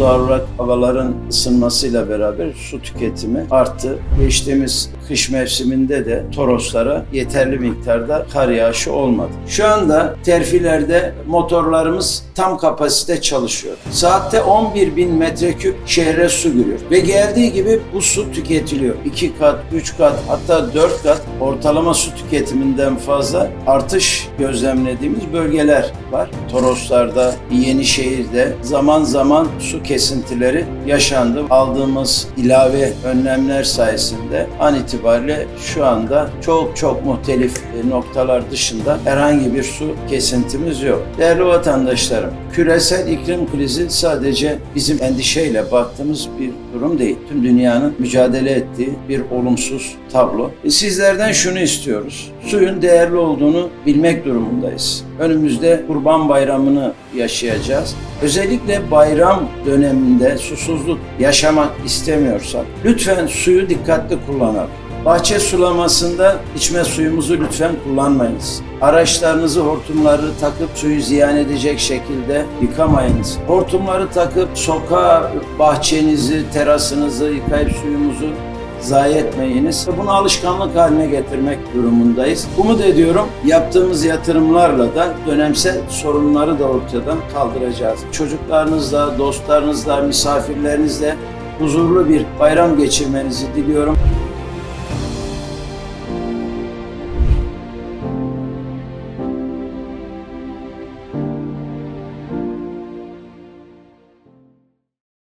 Olarak havaların ısınmasıyla beraber su tüketimi arttı. Geçtiğimiz kış mevsiminde de Toroslara yeterli miktarda kar yağışı olmadı. Şu anda terfilerde motorlarımız tam kapasite çalışıyor. Saatte 11 bin metreküp şehre su giriyor. Ve geldiği gibi bu su tüketiliyor. 2 kat, 3 kat hatta 4 kat ortalama su tüketiminden fazla artış gözlemlediğimiz bölgeler var. Toroslar'da, Yenişehir'de zaman zaman su kesintileri yaşandı. Aldığımız ilave önlemler sayesinde an itibariyle şu anda çok çok muhtelif noktalar dışında herhangi bir su kesintimiz yok. Değerli vatandaşlarım, küresel iklim krizi sadece bizim endişeyle baktığımız bir durum değil. Tüm dünyanın mücadele ettiği bir olumsuz tablo. Sizlerden şunu istiyoruz. Suyun değerli olduğunu bilmek durumundayız. Önümüzde Kurban Bayramı'nı yaşayacağız. Özellikle bayram döneminde susuzluk yaşamak istemiyorsak lütfen suyu dikkatli kullanalım. Bahçe sulamasında içme suyumuzu lütfen kullanmayınız. Araçlarınızı hortumları takıp suyu ziyan edecek şekilde yıkamayınız. Hortumları takıp sokağa bahçenizi, terasınızı yıkayıp suyumuzu zayi etmeyiniz. Bunu alışkanlık haline getirmek durumundayız. Umut ediyorum yaptığımız yatırımlarla da dönemsel sorunları da ortadan kaldıracağız. Çocuklarınızla, dostlarınızla, misafirlerinizle huzurlu bir bayram geçirmenizi diliyorum.